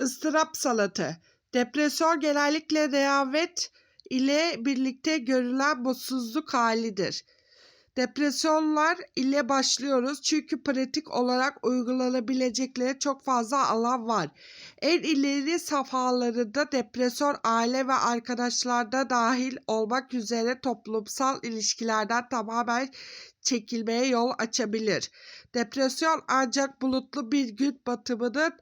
ıstırap salatı. Depresyon genellikle rehavet ile birlikte görülen mutsuzluk halidir. Depresyonlar ile başlıyoruz çünkü pratik olarak uygulanabilecekleri çok fazla alan var. En ileri safhalarında depresyon aile ve arkadaşlarda dahil olmak üzere toplumsal ilişkilerden tamamen çekilmeye yol açabilir. Depresyon ancak bulutlu bir gün batımının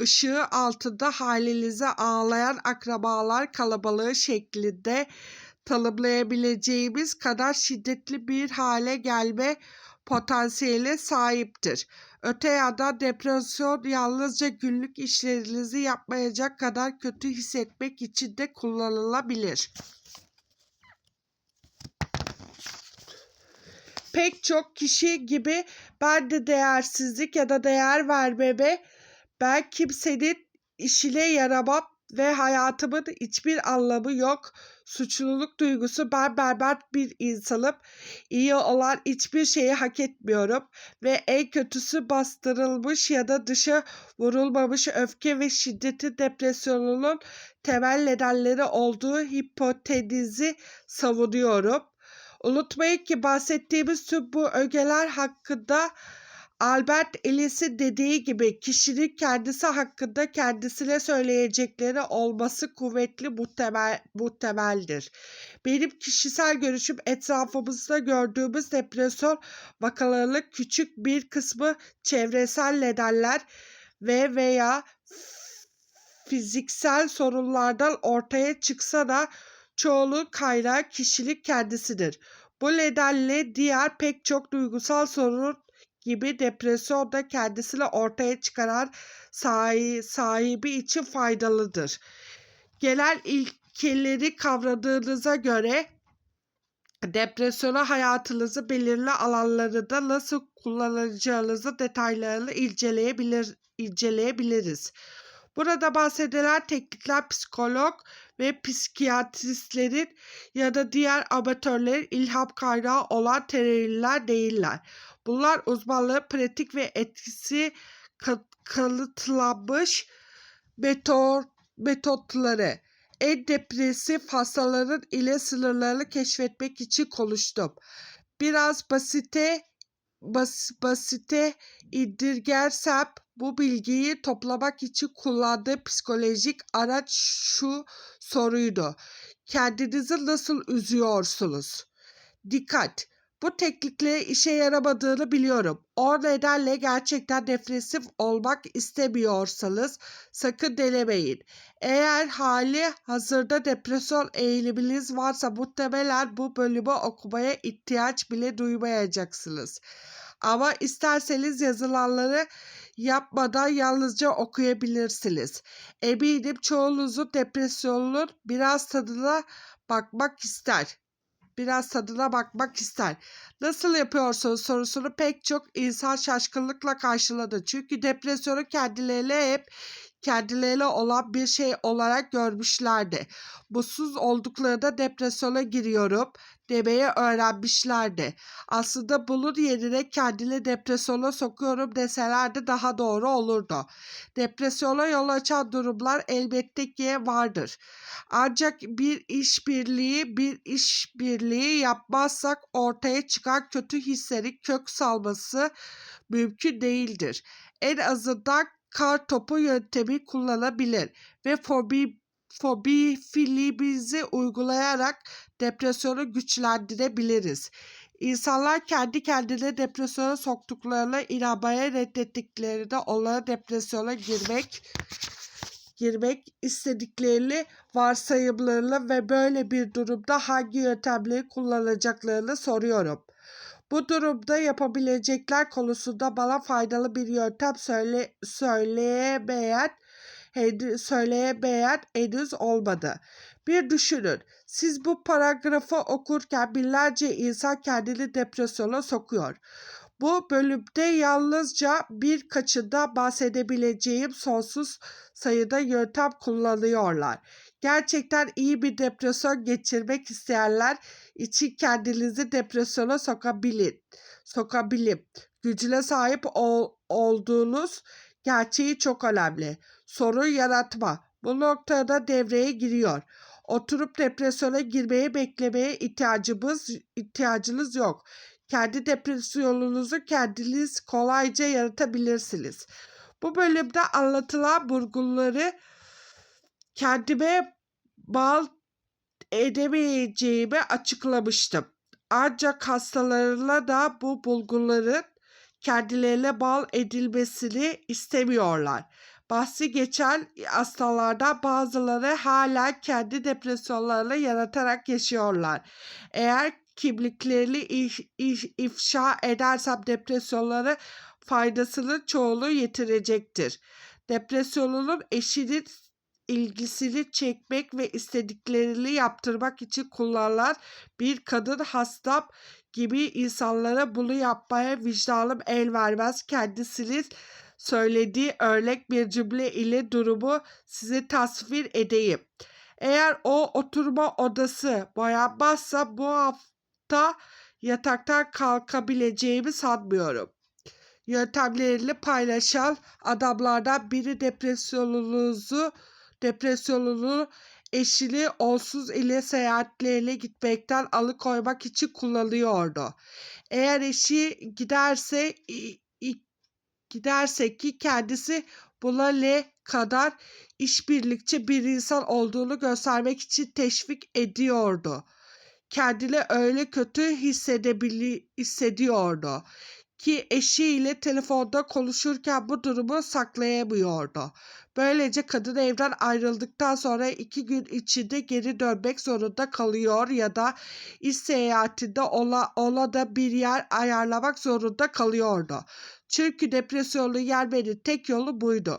ışığı altında halinize ağlayan akrabalar kalabalığı şeklinde tanımlayabileceğimiz kadar şiddetli bir hale gelme potansiyeli sahiptir. Öte yandan depresyon yalnızca günlük işlerinizi yapmayacak kadar kötü hissetmek için de kullanılabilir. Pek çok kişi gibi ben de değersizlik ya da değer vermeme, ben kimsenin işine yaramam ve hayatımın hiçbir anlamı yok. Suçluluk duygusu ben berbat bir insanım. İyi olan hiçbir şeyi hak etmiyorum ve en kötüsü bastırılmış ya da dışa vurulmamış öfke ve şiddeti depresyonunun temel nedenleri olduğu hipotezi savunuyorum. Unutmayın ki bahsettiğimiz tüm bu ögeler hakkında Albert Ellis'in dediği gibi kişinin kendisi hakkında kendisine söyleyecekleri olması kuvvetli muhtemel, muhtemeldir. Benim kişisel görüşüm etrafımızda gördüğümüz depresyon vakalarının küçük bir kısmı çevresel nedenler ve veya fiziksel sorunlardan ortaya çıksa da çoğunun kaynağı kişilik kendisidir. Bu nedenle diğer pek çok duygusal sorun gibi depresyon da kendisini ortaya çıkaran sahi, sahibi için faydalıdır. Genel ilkeleri kavradığınıza göre depresyona hayatınızı belirli alanlarında nasıl kullanacağınızı detaylarını inceleyebilir, inceleyebiliriz. Burada bahsedilen teknikler psikolog ve psikiyatristlerin ya da diğer amatörlerin ilham kaynağı olan teoriler değiller. Bunlar uzmanlığı pratik ve etkisi kanıtlanmış metot, metotları. En depresif hastaların ile sınırlarını keşfetmek için konuştum. Biraz basite bas, basite indirgersem bu bilgiyi toplamak için kullandığı psikolojik araç şu soruydu. Kendinizi nasıl üzüyorsunuz? Dikkat! Bu teknikle işe yaramadığını biliyorum. O nedenle gerçekten depresif olmak istemiyorsanız sakın denemeyin. Eğer hali hazırda depresyon eğiliminiz varsa muhtemelen bu bölümü okumaya ihtiyaç bile duymayacaksınız. Ama isterseniz yazılanları yapmadan yalnızca okuyabilirsiniz. Eminim çoğunuzun depresyonunun biraz tadına bakmak ister biraz tadına bakmak ister. Nasıl yapıyorsunuz sorusunu pek çok insan şaşkınlıkla karşıladı. Çünkü depresyonu kendileriyle hep kendileriyle olan bir şey olarak görmüşlerdi. Mutsuz olduklarında depresyona giriyorum demeye öğrenmişlerdi. Aslında bunun yerine kendini depresyona sokuyorum deselerdi daha doğru olurdu. Depresyona yol açan durumlar elbette ki vardır. Ancak bir işbirliği bir işbirliği yapmazsak ortaya çıkan kötü hisleri kök salması mümkün değildir. En azından kar topu yöntemi kullanabilir ve fobi fobi filimizi uygulayarak depresyonu güçlendirebiliriz. İnsanlar kendi kendine depresyona soktuklarına inanmaya reddettiklerinde onlara depresyona girmek girmek istediklerini varsayımlarla ve böyle bir durumda hangi yöntemleri kullanacaklarını soruyorum. Bu durumda yapabilecekler konusunda bana faydalı bir yöntem söyle, söyleyemeyen söyleyemeyen henüz olmadı. Bir düşünün. Siz bu paragrafı okurken binlerce insan kendini depresyona sokuyor. Bu bölümde yalnızca birkaçında bahsedebileceğim sonsuz sayıda yöntem kullanıyorlar. Gerçekten iyi bir depresyon geçirmek isteyenler için kendinizi depresyona sokabilin. Sokabilin. Gücüne sahip ol, olduğunuz gerçeği çok önemli. sorun yaratma. Bu noktada devreye giriyor. Oturup depresyona girmeye beklemeye ihtiyacımız ihtiyacınız yok. Kendi depresyonunuzu kendiniz kolayca yaratabilirsiniz. Bu bölümde anlatılan bulguları kendime mal edemeyeceğimi açıklamıştım. Ancak hastalarına da bu bulguların kendilerine bal edilmesini istemiyorlar. Bahsi geçen hastalardan bazıları hala kendi depresyonlarını yaratarak yaşıyorlar. Eğer kimliklerini if- if- ifşa edersem depresyonları faydasının çoğunu yitirecektir. Depresyonunun eşinin ilgisini çekmek ve istediklerini yaptırmak için kullanılan bir kadın hastam gibi insanlara bunu yapmaya vicdanım el vermez. Kendisinin söylediği örnek bir cümle ile durumu size tasvir edeyim. Eğer o oturma odası boyanmazsa bu hafta yataktan kalkabileceğimi sanmıyorum. Yöntemlerini paylaşan adamlardan biri depresyonunuzu depresyonunu eşini onsuz ile seyahatlerine gitmekten alıkoymak için kullanıyordu. Eğer eşi giderse giderse ki kendisi buna ne kadar işbirlikçi bir insan olduğunu göstermek için teşvik ediyordu. Kendini öyle kötü hissedebili hissediyordu ki eşiyle telefonda konuşurken bu durumu saklayamıyordu. Böylece kadın evden ayrıldıktan sonra iki gün içinde geri dönmek zorunda kalıyor ya da iş seyahatinde ola, ola da bir yer ayarlamak zorunda kalıyordu. Çünkü depresyonlu yenmenin tek yolu buydu.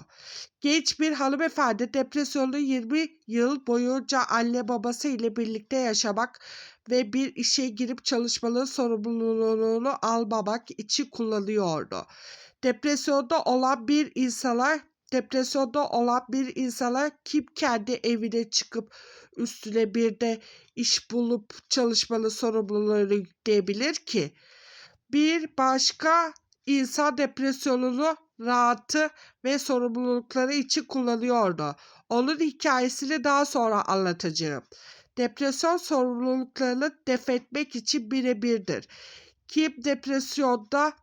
Genç bir hanımefendi depresyonlu 20 yıl boyunca anne babası ile birlikte yaşamak ve bir işe girip çalışmanın sorumluluğunu almamak için kullanıyordu. Depresyonda olan bir insana depresyonda olan bir insana kim kendi evine çıkıp üstüne bir de iş bulup çalışmanın sorumluluğunu yükleyebilir ki? Bir başka insan depresyonunu rahatı ve sorumlulukları için kullanıyordu. Onun hikayesini daha sonra anlatacağım. Depresyon sorumluluklarını defetmek için birebirdir. Kim depresyonda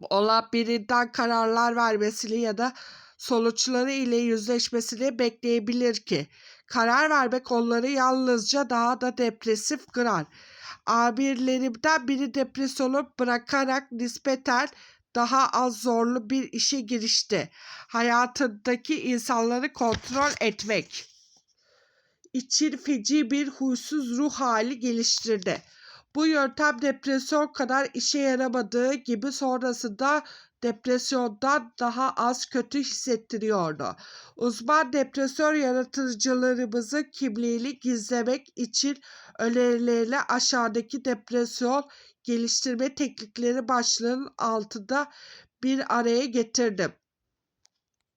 olan birinden kararlar vermesini ya da sonuçları ile yüzleşmesini bekleyebilir ki? Karar vermek onları yalnızca daha da depresif kırar. Amirlerimden biri depresyonu bırakarak nispeten daha az zorlu bir işe girişti. Hayatındaki insanları kontrol etmek için feci bir huysuz ruh hali geliştirdi. Bu yöntem depresyon kadar işe yaramadığı gibi sonrasında depresyondan daha az kötü hissettiriyordu. Uzman depresyon yaratıcılarımızın kimliğini gizlemek için önerilerle aşağıdaki depresyon geliştirme teknikleri başlığının altında bir araya getirdim.